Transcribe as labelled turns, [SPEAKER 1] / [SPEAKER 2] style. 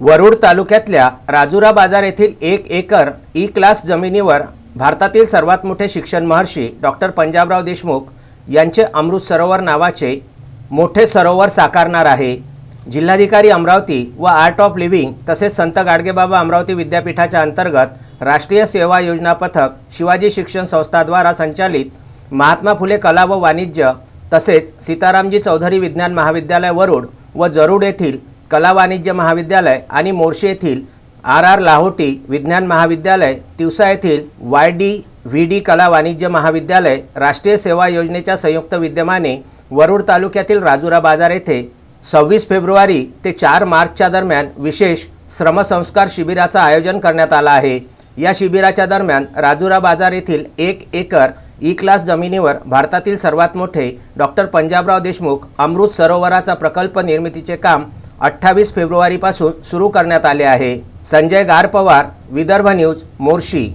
[SPEAKER 1] वरुड तालुक्यातल्या राजुरा बाजार येथील एक एकर ई क्लास जमिनीवर भारतातील सर्वात मोठे शिक्षण महर्षी डॉक्टर पंजाबराव देशमुख यांचे अमृत सरोवर नावाचे मोठे सरोवर साकारणार आहे. जिल्हाधिकारी अमरावती व आर्ट ऑफ लिव्हिंग तसेच संत गाडगेबाबा अमरावती विद्यापीठाच्या अंतर्गत राष्ट्रीय सेवा योजना पथक शिवाजी शिक्षण संस्थाद्वारा संचालित महात्मा फुले कला व वाणिज्य तसेच सीतारामजी चौधरी विज्ञान महाविद्यालय वरुड व जरुड येथील कला वाणिज्य महाविद्यालय आणि मोर्शी येथील आर आर लाहोटी विज्ञान महाविद्यालय तिवसा येथील वाय डी व्ही डी कला वाणिज्य महाविद्यालय राष्ट्रीय सेवा योजनेच्या संयुक्त विद्यमाने वरुड तालुक्यातील राजुरा बाजार येथे सव्वीस फेब्रुवारी ते चार मार्चच्या दरम्यान विशेष श्रमसंस्कार शिबिराचं आयोजन करण्यात आलं आहे. या शिबिराच्या दरम्यान राजुरा बाजार येथील एक एकर ई क्लास जमिनीवर भारतातील सर्वात मोठे डॉक्टर पंजाबराव देशमुख अमृत सरोवराचा प्रकल्प निर्मितीचे काम अठ्ठावीस फेब्रुवारीपासून सुरू करण्यात आले आहे. संजय गारपवार विदर्भ न्यूज मोर्शी.